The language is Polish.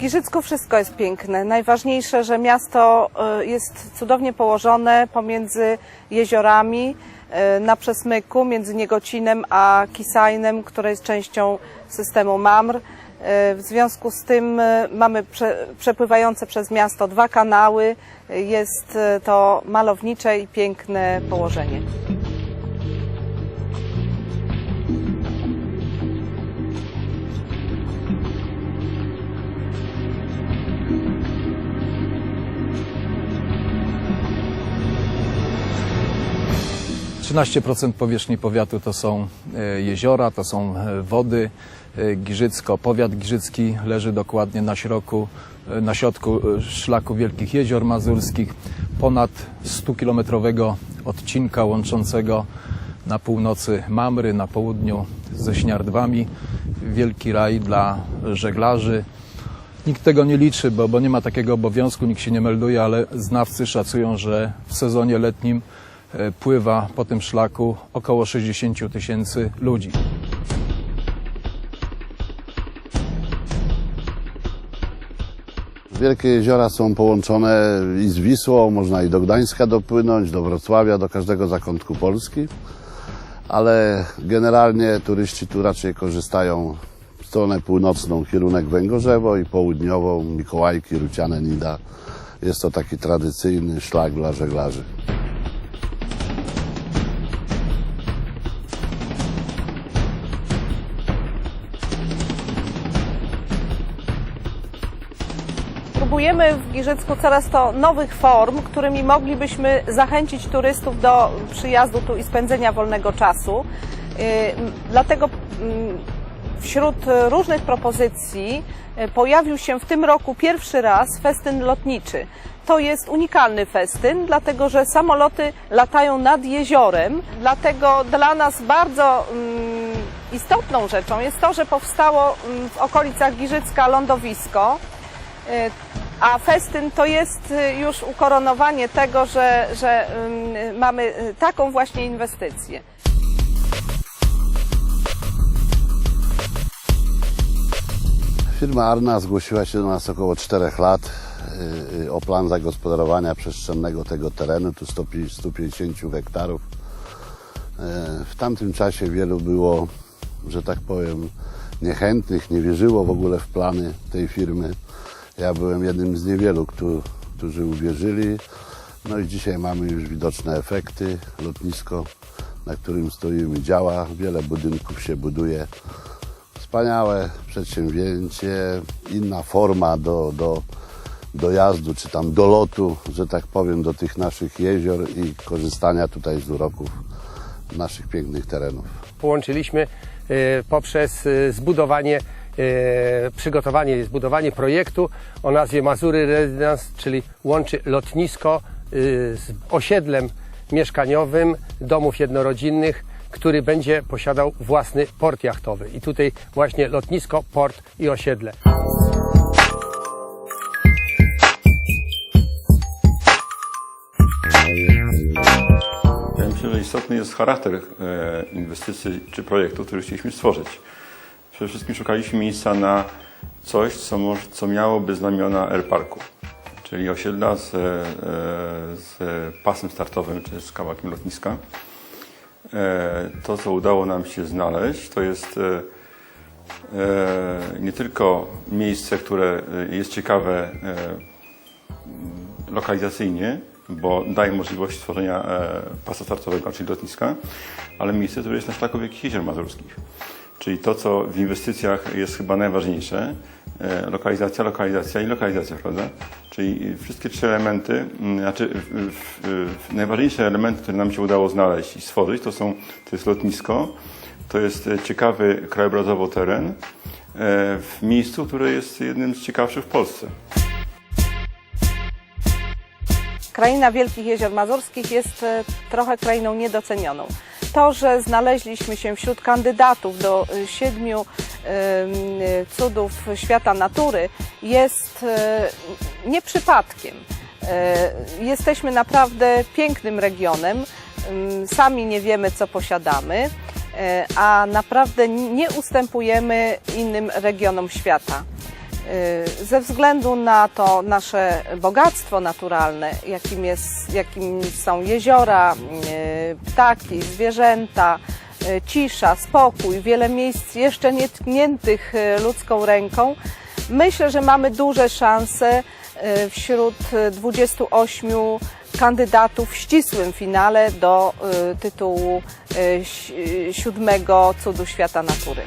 Giżycku wszystko jest piękne. Najważniejsze, że miasto y, jest cudownie położone pomiędzy jeziorami y, na przesmyku, między Niegocinem a Kisajnem, które jest częścią systemu MAMR. Y, W związku z tym mamy prze, przepływające przez miasto dwa kanały. Jest to malownicze i piękne położenie. Trzynaście procent powierzchni powiatu to są e, jeziora, to są e, wody. E, Giżycko, powiat giżycki leży dokładnie na środku, na środku szlaku Wielkich Jezior Mazurskich, ponad 100-kilometrowego odcinka łączącego na północy Mamry, na południu ze Śniardwami. Wielki raj dla żeglarzy. Nikt tego nie liczy, bo, bo nie ma takiego obowiązku, nikt się nie melduje, ale znawcy szacują, że w sezonie letnim pływa po tym szlaku około 60 tysięcy ludzi. Wielkie jeziora są połączone i z Wisłą, można i do Gdańska dopłynąć, do Wrocławia, do każdego zakątku Polski, ale generalnie turyści tu raczej korzystają w stronę północną, kierunek Węgorzewo i południową, Mikołajki, Ruciane, Nida. Jest to taki tradycyjny szlak dla żeglarzy. Próbujemy w Giżycku coraz to nowych form, którymi moglibyśmy zachęcić turystów do przyjazdu tu i spędzenia wolnego czasu. M, Dlatego mm, wśród różnych propozycji y, pojawił się w tym roku pierwszy raz festyn lotniczy. To jest unikalny festyn, dlatego że samoloty latają nad jeziorem. Dlatego dla nas bardzo mm, istotną rzeczą jest to, że powstało mm, w okolicach Giżycka lądowisko. A festyn to jest y, już ukoronowanie tego, że, że mamy y, taką właśnie inwestycję. Firma Arna zgłosiła się do nas około 4 lat y, o plan zagospodarowania przestrzennego tego terenu, tu 100 150 hektarów. W tamtym czasie wielu było, że tak powiem, niechętnych, nie wierzyło w ogóle w plany tej firmy. Ja byłem jednym z niewielu, któ- którzy uwierzyli. No i dzisiaj mamy już widoczne efekty. Lotnisko, na którym stoimy, działa. Wiele budynków się buduje. Wspaniałe przedsięwzięcie, inna forma do, do dojazdu, czy tam dolotu, że tak powiem, do tych naszych jezior i korzystania tutaj z uroków naszych pięknych terenów. połączyliśmy e, poprzez e, zbudowanie, przygotowanie i zbudowanie projektu o nazwie Mazury Residence, czyli łączy lotnisko e, z osiedlem mieszkaniowym domów jednorodzinnych, który będzie posiadał własny port jachtowy. I tutaj właśnie lotnisko, port i osiedle. Ja myślę, że istotny jest charakter e, inwestycji czy projektu, który chcieliśmy stworzyć. Przede wszystkim szukaliśmy miejsca na coś, co, moż- co miałoby znamiona Air Parku, czyli osiedla z, e, z pasem startowym, czy z kawałkiem lotniska. E, To, co udało nam się znaleźć, to jest e, nie tylko miejsce, które jest ciekawe lokalizacyjnie, bo daje możliwość stworzenia pasa startowego, czyli lotniska, ale miejsce, które jest na szlaku Wielkich Jezior Mazurskich. Czyli to, co w inwestycjach jest chyba najważniejsze, e, lokalizacja, lokalizacja i lokalizacja, prawda? Czyli wszystkie trzy elementy, m, znaczy najważniejsze elementy, które nam się udało znaleźć i stworzyć, to są, to jest lotnisko, to jest e, ciekawy krajobrazowo teren e, w miejscu, które jest jednym z ciekawszych w Polsce. Kraina Wielkich Jezior Mazurskich jest trochę krainą niedocenioną. To, że znaleźliśmy się wśród kandydatów do e, siedmiu cudów świata natury jest e, nie przypadkiem. E, Jesteśmy naprawdę pięknym regionem. Em, Sami nie wiemy, co posiadamy, a naprawdę nie ustępujemy innym regionom świata. Y, Ze względu na to nasze bogactwo naturalne, jakim, jest, jakim są jeziora, y, ptaki, zwierzęta, y, cisza, spokój, wiele miejsc jeszcze nietkniętych ludzką ręką, myślę, że mamy duże szanse wśród y, 28 kandydatów w ścisłym finale do tytułu si- siódmego cudu świata natury.